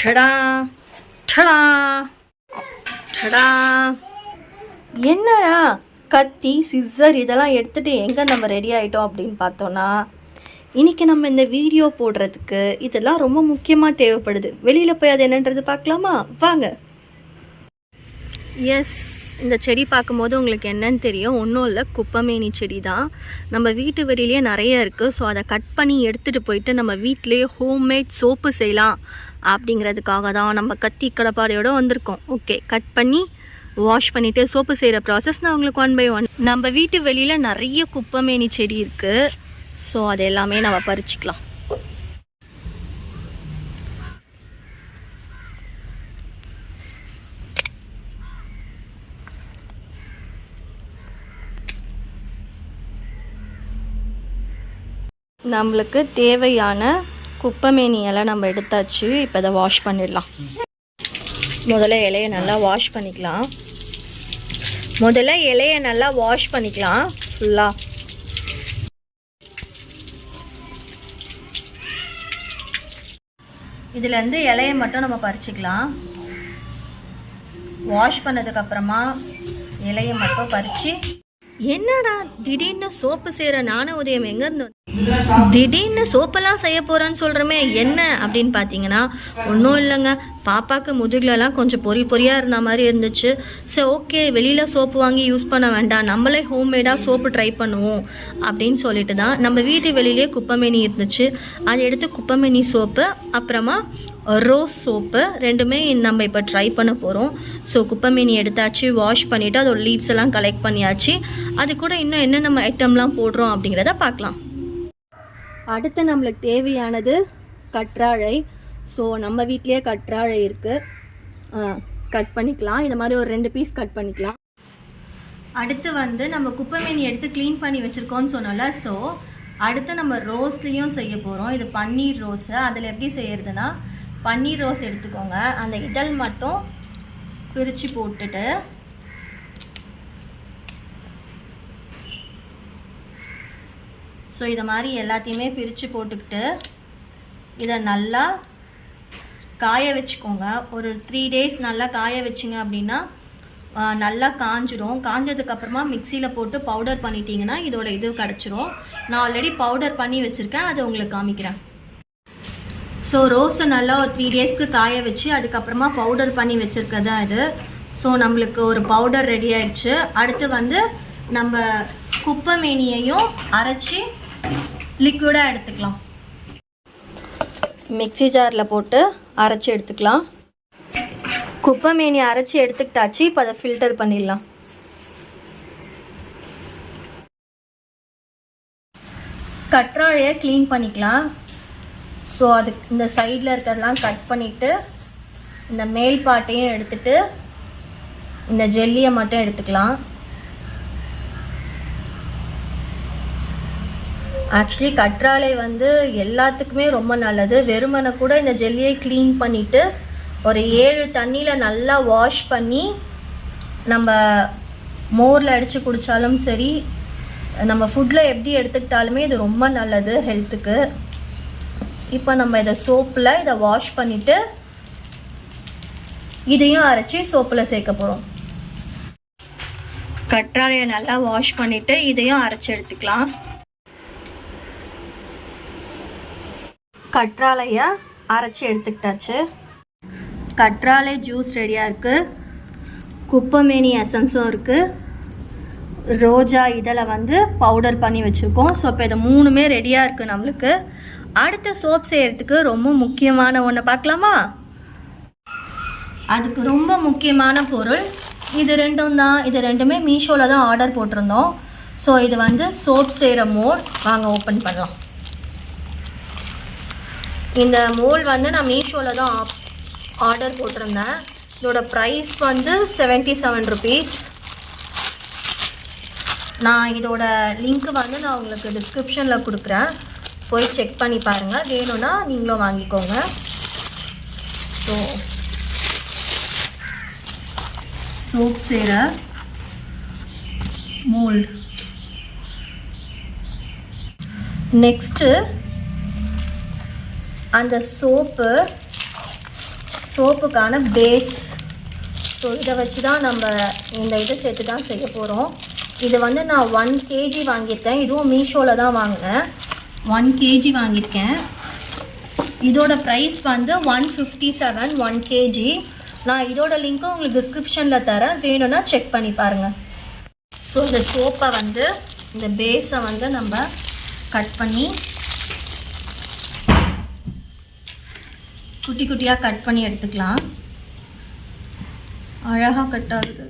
டடா டடா டடா. என்னடா கத்தி சிஸ்ஸர் இதெல்லாம் எடுத்துகிட்டு எங்கே நம்ம ரெடி ஆகிட்டோம் அப்படின்னு பார்த்தோன்னா இன்றைக்கி நம்ம இந்த வீடியோ போடுறதுக்கு இதெல்லாம் ரொம்ப முக்கியமாக தேவைப்படுது. வெளியில் போய் அது என்னன்றது பார்க்கலாமா? வாங்க. எஸ் இந்த செடி பார்க்கும்போது உங்களுக்கு என்னன்னு தெரியும். ஒன்றும் இல்லை குப்பமேனி செடி தான் நம்ம வீட்டு வெளியிலேயே நிறைய இருக்குது ஸோ அதை கட் பண்ணி எடுத்துகிட்டு போயிட்டு நம்ம வீட்டிலேயே ஹோம்மேட் சோப்பு செய்யலாம் அப்படிங்கிறதுக்காக தான் நம்ம கத்தி கடப்பாடையோடு வந்திருக்கோம். ஓகே கட் பண்ணி வாஷ் பண்ணிவிட்டு சோப்பு செய்கிற ப்ராசஸ் நான் உங்களுக்கு ஒன் பை ஒன் நம்ம வீட்டு வெளியில் நிறைய குப்பமேனி செடி இருக்குது ஸோ அது எல்லாமே நம்ம பறிச்சிக்கலாம். நம்மளுக்கு தேவையான குப்பைமேனி இலை நம்ம எடுத்தாச்சு இப்போ இதை வாஷ் பண்ணிடலாம். முதல்ல இலையை நல்லா வாஷ் பண்ணிக்கலாம். முதல்ல இலையை நல்லா வாஷ் பண்ணிக்கலாம் ஃபுல்லாக இதுலேருந்து இலையை மட்டும் நம்ம பறிச்சிக்கலாம். வாஷ் பண்ணதுக்கப்புறமா இலையை மட்டும் பறித்து என்னடா திடீர்னு சோப்பு செய்கிற நானும் உதயம் எங்கேருந்து திடீர்னு சோப்பெல்லாம் செய்ய போகிறேன்னு சொல்கிறோமே என்ன அப்படின்னு பார்த்தீங்கன்னா ஒன்றும் இல்லைங்க. பாப்பாவுக்கு முதுகிலலாம் கொஞ்சம் பொறி பொறியாக இருந்த மாதிரி இருந்துச்சு. சரி ஓகே வெளியில் சோப்பு வாங்கி யூஸ் பண்ண வேண்டாம். நம்மளே ஹோம்மேடாக சோப்பு ட்ரை பண்ணுவோம் அப்படின்னு சொல்லிட்டு தான் நம்ம வீட்டு வெளியிலே குப்பைமேனி இருந்துச்சு. அதை எடுத்து குப்பைமேனி சோப்பு அப்புறமா ரோஸ் சோப்பு ரெண்டுமே நம்ம இப்போ ட்ரை பண்ண போகிறோம் ஸோ குப்பைமேனி எடுத்தாச்சு வாஷ் பண்ணிவிட்டு அதோட லீவ்ஸ் எல்லாம் கலெக்ட் பண்ணியாச்சு. அது கூட இன்னும் என்னென்ன நம்ம ஐட்டம்லாம் போடுறோம் அப்படிங்கிறத பார்க்கலாம். அடுத்து நம்மளுக்கு தேவையானது கற்றாழை. ஸோ நம்ம வீட்லேயே கற்றாழை இருக்குது கட் பண்ணிக்கலாம். இந்த மாதிரி ஒரு ரெண்டு பீஸ் கட் பண்ணிக்கலாம். அடுத்து வந்து நம்ம குப்பைமேனி எடுத்து க்ளீன் பண்ணி வச்சுருக்கோன்னு சொன்னோம்ல ஸோ அடுத்து நம்ம ரோஸ்லேயும் செய்ய போகிறோம் இது பன்னீர் ரோஸு. அதில் எப்படி செய்கிறதுனா பன்னீர் ரோஸ் எடுத்துக்கோங்க. அந்த இதழ் மட்டும் பிரித்து போட்டுட்டு ஸோ இதை மாதிரி எல்லாத்தையுமே பிரித்து போட்டுக்கிட்டு இதை நல்லா காய வச்சுக்கோங்க. ஒரு த்ரீ டேஸ் நல்லா காய வச்சிங்க அப்படின்னா நல்லா காஞ்சிரும். காஞ்சதுக்கப்புறமா மிக்சியில் போட்டு பவுடர் பண்ணிட்டீங்கன்னா இதோட இது கிடச்சிரும். நான் ஆல்ரெடி பவுடர் பண்ணி வச்சுருக்கேன். அதை உங்களுக்கு காமிக்கிறேன். ஸோ ரோஸை நல்லா ஒரு த்ரீ டேஸ்க்கு காய வச்சு அதுக்கப்புறமா பவுடர் பண்ணி வச்சுருக்கதா இது. ஸோ நம்மளுக்கு ஒரு பவுடர் ரெடி ஆயிடுச்சு. அடுத்து வந்து நம்ம குப்பை மேனியையும் அரைச்சி லிக்விடாக எடுத்துக்கலாம். மிக்ஸி ஜாரில் போட்டு அரைச்சி எடுத்துக்கலாம். குப்பை மேனி அரைச்சி எடுத்துக்கிட்டாச்சு இப்போ அதை ஃபில்டர் பண்ணிடலாம். கற்றாழையை க்ளீன் பண்ணிக்கலாம். ஸோ அதுக்கு இந்த சைடில் இருக்கிறதெல்லாம் கட் பண்ணிவிட்டு இந்த மேல் பாட்டையும் எடுத்துட்டு இந்த ஜெல்லியை மட்டும் எடுத்துக்கலாம். ஆக்சுவலி கற்றாழை வந்து எல்லாத்துக்குமே ரொம்ப நல்லது. வெறுமனை கூட இந்த ஜெல்லியை க்ளீன் பண்ணிவிட்டு ஒரு ஏழு தண்ணியில் நல்லா வாஷ் பண்ணி நம்ம மோரில் அடித்து குடித்தாலும் சரி நம்ம ஃபுட்டில் எப்படி எடுத்துக்கிட்டாலுமே இது ரொம்ப நல்லது ஹெல்த்துக்கு இப்போ நம்ம இதை சோப்பில் இதை வாஷ் பண்ணிவிட்டு இதையும் அரைச்சி சோப்பில் சேர்க்க போகிறோம் கற்றாழையை நல்லா வாஷ் பண்ணிவிட்டு இதையும் அரைச்சி எடுத்துக்கலாம். கற்றாழையை அரைச்சி எடுத்துக்கிட்டாச்சு. கற்றாழை ஜூஸ் ரெடியாக இருக்குது குப்பமேனி எசன்ஸும் இருக்குது ரோஜா இதில் வந்து பவுடர் பண்ணி வச்சுருக்கோம். ஸோ இப்போ இது மூணுமே ரெடியாக இருக்குது நம்மளுக்கு. அடுத்த சோப் செய்கிறதுக்கு ரொம்ப முக்கியமான ஒன்று பார்க்கலாமா? அதுக்கு ரொம்ப முக்கியமான பொருள் இது ரெண்டும் தான். இது ரெண்டுமே மீஷோவில் தான் ஆர்டர் போட்டிருந்தோம். ஸோ இது வந்து சோப் செய்கிற மோர் வாங்க ஓப்பன் பண்ணலாம். இந்த மோல் வந்து நான் மீஷோவில் தான் ஆர்டர் போட்டிருந்தேன். இதோட ப்ரைஸ் வந்து செவன்ட்டி செவன் ருபீஸ் நான் இதோட லிங்க் வந்து நான் உங்களுக்கு டிஸ்கிரிப்ஷனில் கொடுக்குறேன். போய் செக் பண்ணி பாருங்கள் வேணும்னா நீங்களும் வாங்கிக்கோங்க. ஸோ சோப் செய்கிற மோல்டு நெக்ஸ்ட்டு அந்த சோப்பு சோப்புக்கான பேஸ் ஸோ இதை வச்சு தான் நம்ம இந்த இதை சேர்த்து தான் செய்ய போகிறோம் இது வந்து நான் ஒன் கேஜி வாங்கியிருக்கேன். இதுவும் மீஷோவில் தான் வாங்கினேன். ஒன் கேஜி வாங்கியிருக்கேன். இதோட ப்ரைஸ் வந்து one fifty seven one K G நான் இதோட லிங்க்கும் உங்களுக்கு டிஸ்கிரிப்ஷனில் தரேன். வேணும்னா செக் பண்ணி பாருங்கள் ஸோ இந்த சோப்பை வந்து இந்த பேஸை வந்து நம்ம கட் பண்ணி குட்டி குட்டியாக கட் பண்ணி எடுத்துக்கலாம். அழகாக கட் ஆகுது.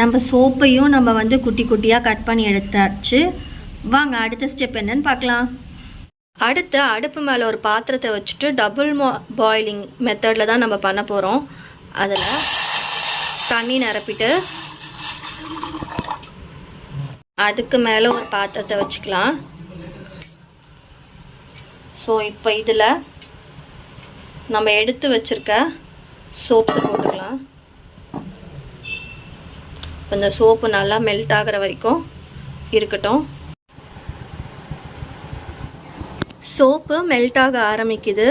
நம்ம சோப்பையும் நம்ம வந்து குட்டி குட்டியாக கட் பண்ணி எடுத்தாச்சு. வாங்க அடுத்த ஸ்டெப் என்னன்னு பார்க்கலாம். அடுத்து அடுப்பு மேலே ஒரு பாத்திரத்தை வச்சுட்டு டபுள் மோ பாயிலிங் மெத்தடில் தான் நம்ம பண்ண போகிறோம் அதில் தண்ணி நிரப்பிட்டு அதுக்கு மேலே ஒரு பாத்திரத்தை வச்சுக்கலாம். ஸோ இப்போ இதில் நம்ம எடுத்து வச்சுருக்க சோப்ஸை போட்டுக்கலாம். இப்போ இந்த சோப்பு நல்லா மெல்ட் ஆகிற வரைக்கும் இருக்கட்டும். சோப்பு மெல்ட் ஆக ஆரம்பிக்குது.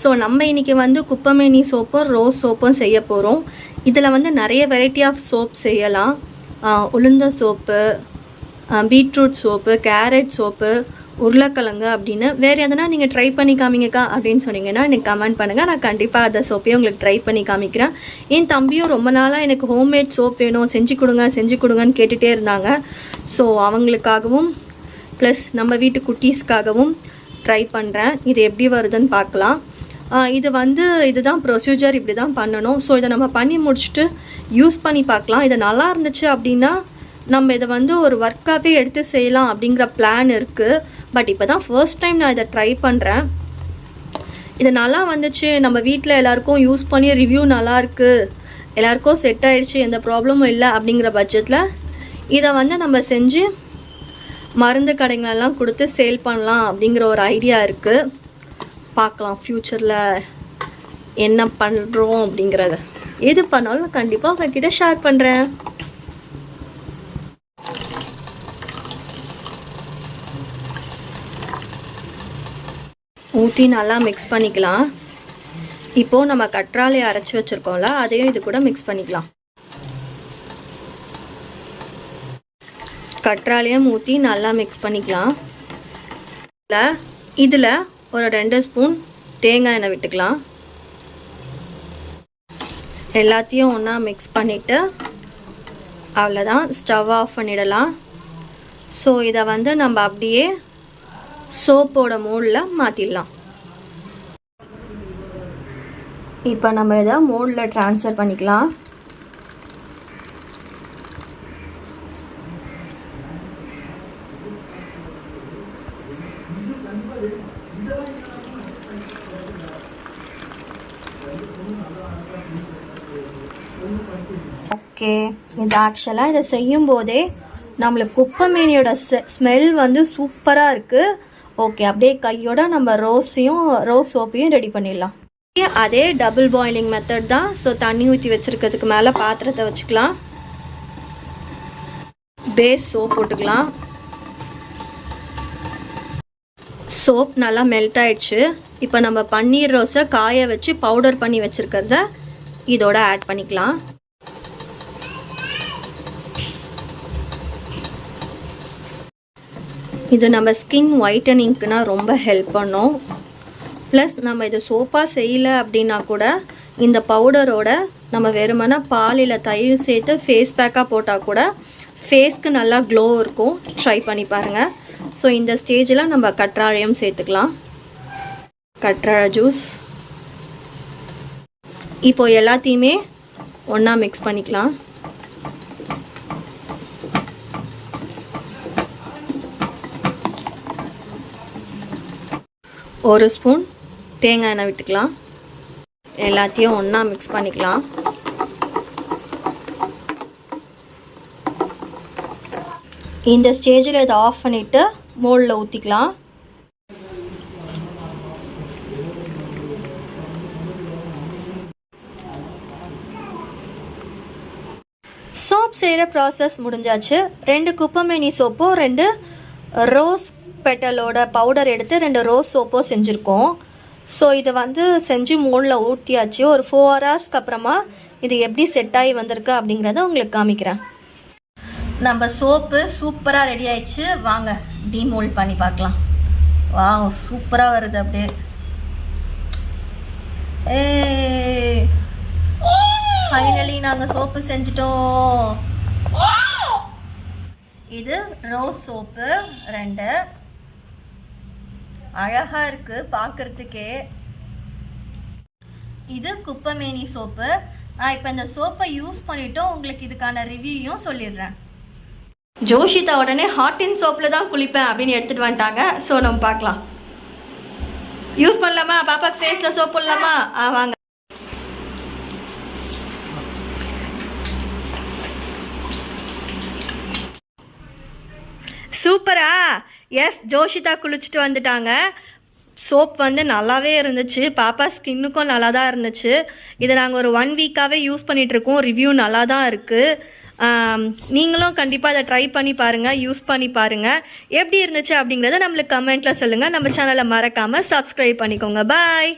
ஸோ நம்ம இன்றைக்கி வந்து குப்பமேனி சோப்பும் ரோஸ் சோப்பும் செய்ய போகிறோம் இதில் வந்து நிறைய வெரைட்டி ஆஃப் சோப் செய்யலாம். உளுந்த soap beetroot soap carrot soap உருளைக்கிழங்கு அப்படின்னு. வேறு எதனா நீங்கள் ட்ரை பண்ணி காமிங்கக்கா அப்படின்னு சொன்னீங்கன்னா எனக்கு கமெண்ட் பண்ணுங்கள் நான் கண்டிப்பாக அதை சோப்பையும் உங்களுக்கு ட்ரை பண்ணி காமிக்கிறேன். என் தம்பியும் ரொம்ப நாளாக எனக்கு ஹோம்மேட் சோப் வேணும். செஞ்சு கொடுங்க செஞ்சு கொடுங்கன்னு கேட்டுகிட்டே இருந்தாங்க. ஸோ அவங்களுக்காகவும் ப்ளஸ் நம்ம வீட்டு குட்டீஸ்க்காகவும் ட்ரை பண்ணுறேன் இது எப்படி வருதுன்னு பார்க்கலாம். இது வந்து இதுதான் ப்ரொசீஜர் இப்படி தான் பண்ணணும். ஸோ இதை நம்ம பண்ணி முடிச்சுட்டு யூஸ் பண்ணி பார்க்கலாம். இது நல்லா இருந்துச்சு அப்படின்னா நம்ம இதை வந்து ஒரு ஒர்க்காகவே எடுத்து செய்யலாம் அப்படிங்கிற பிளான் இருக்குது பட் இப்போ தான் ஃபர்ஸ்ட் டைம் நான் இதை ட்ரை பண்ணுறேன் இது நல்லா வந்துச்சு. நம்ம வீட்டில் எல்லாருக்கும் யூஸ் பண்ணி ரிவ்யூ நல்லா இருக்கு. எல்லாருக்கும் செட் ஆகிடுச்சு எந்த ப்ராப்ளமும் இல்லை அப்படிங்கிற பட்சத்தில் இதை வந்து நம்ம செஞ்சு மருந்து கடைங்களெல்லாம் கொடுத்து சேல் பண்ணலாம் அப்படிங்கிற ஒரு ஐடியா இருக்குது பார்க்கலாம் ஃப்யூச்சரில் என்ன பண்ணுறோம் அப்படிங்கிறத. எது பண்ணாலும் கண்டிப்பாக உங்ககிட்ட ஷேர் பண்ணுறேன் ஊற்றி நல்லா மிக்ஸ் பண்ணிக்கலாம். இப்போது நம்ம கற்றாழை அரைச்சி வச்சுருக்கோம்ல அதையும் இது கூட மிக்ஸ் பண்ணிக்கலாம். கற்றாழையும் ஊற்றி நல்லா மிக்ஸ் பண்ணிக்கலாம். இதில் இதில் ஒரு ரெண்டு ஸ்பூன் தேங்காய் எண்ணெய் விட்டுக்கலாம். எல்லாத்தையும் ஒன்றா மிக்ஸ் பண்ணிவிட்டு அவ்வளோதான் ஸ்டவ் ஆஃப் பண்ணிடலாம். ஸோ இதை வந்து நம்ம அப்படியே சோப்போட மோடில் மாற்றிடலாம் இப்போ நம்ம இதை மோடில் ட்ரான்ஸ்ஃபர் பண்ணிக்கலாம் ஓகே இது ஆக்சுவலாக இதை செய்யும் போதே நம்மளுக்கு குப்பை மீனியோட ஸ்மெல் வந்து சூப்பராக இருக்குது ஓகே அப்படியே கையோட நம்ம ரோஸையும் ரோஸ் சோப்பையும் ரெடி பண்ணிடலாம். அதே டபுள் பாயிலிங் மெத்தட் தான். ஸோ தண்ணி ஊற்றி வச்சுருக்கிறதுக்கு மேலே பாத்திரத்தை வச்சுக்கலாம். பேஸ் சோப் போட்டுக்கலாம். சோப் நல்லா மெல்ட் ஆயிடுச்சு. இப்போ நம்ம பன்னீர் ரோஸை காய வச்சு பவுடர் பண்ணி வச்சுருக்கிறத இதோட ஆட் பண்ணிக்கலாம். இது நம்ம ஸ்கின் ஒயிட்டனிங்க்குனா ரொம்ப ஹெல்ப் பண்ணும். ப்ளஸ் நம்ம இது சோப்பாக செய்யலை அப்படின்னா கூட இந்த பவுடரோட நம்ம வெறுமனா பாலில் தயிர் சேர்த்து ஃபேஸ் பேக்காக போட்டால் கூட ஃபேஸ்க்கு நல்லா க்ளோ இருக்கும். ட்ரை பண்ணி பாருங்கள் ஸோ இந்த ஸ்டேஜில் நம்ம கற்றாழையும் சேர்த்துக்கலாம். கற்றாழை ஜூஸ் இப்போ எல்லாத்தையுமே ஒன்றா மிக்ஸ் பண்ணிக்கலாம். ஒரு ஸ்பூன் தேங்காய் எண்ணெய் விட்டுக்கலாம். எல்லாத்தையும் ஒன்றா மிக்ஸ் பண்ணிக்கலாம். இந்த ஸ்டேஜில் இதை ஆஃப் பண்ணிவிட்டு மோலில் ஊற்றிக்கலாம் சோப் செய்கிற ப்ராசஸ் முடிஞ்சாச்சு. ரெண்டு குப்பமேனி சோப்பும் ரெண்டு ரோஸ் பெட்டலோட பவுடர் எடுத்து ரெண்டு ரோஸ் சோப்பும் செஞ்சுருக்கோம். ஸோ இதை வந்து செஞ்சு மூணில் ஊற்றியாச்சு ஒரு ஃபோர் ஹவர்ஸ்க்கு அப்புறமா இது எப்படி செட் ஆகி வந்திருக்கு அப்படிங்கிறத உங்களுக்கு காமிக்கிறேன். நம்ம சோப்பு சூப்பராக ரெடி ஆயிடுச்சு. வாங்க டீமோல்ட் பண்ணி பார்க்கலாம். வா சூப்பராக வருது அப்படியே. ஏ ஃபைனலி நாங்கள் சோப்பு செஞ்சிட்டோம். இது ரோஸ் சோப்பு ரெண்டு. அழகாக இருக்கு பார்க்கறதுக்கே இது குப்பமேனி சோப்பு. நான் இப்போ இந்த சோப்பை யூஸ் பண்ணிவிட்டோம் உங்களுக்கு இதுக்கான ரிவ்யூயும் சொல்லிடுறேன். ஜோஷிதா உடனே ஹாட் இன் சோப்பில் தான் குளிப்பேன் அப்படின்னு எடுத்துகிட்டு வந்துட்டாங்க. ஸோ நம்ம பார்க்கலாம். யூஸ் பண்ணலாமா? பாப்பாக்கு ஃபேஸில் சோப் போடலாமா? ஆ வாங்க. சூப்பரா. எஸ் ஜோஷிதா குளிச்சுட்டு வந்துட்டாங்க. சோப் வந்து நல்லாவே இருந்துச்சு. பாப்பா ஸ்கின்னுக்கும் நல்லா தான் இருந்துச்சு. இதை நாங்கள் ஒரு ஒன் வீக்காகவே யூஸ் பண்ணிகிட்ருக்கோம் ரிவ்யூ நல்லா தான் இருக்குது நீங்களும் கண்டிப்பாக அதை ட்ரை பண்ணி பாருங்கள் யூஸ் பண்ணி பாருங்கள் எப்படி இருந்துச்சு அப்படிங்கிறத நம்மளுக்கு கமெண்ட்டில் சொல்லுங்கள் நம்ம சேனலை மறக்காமல் சப்ஸ்கிரைப் பண்ணிக்கோங்க. பாய்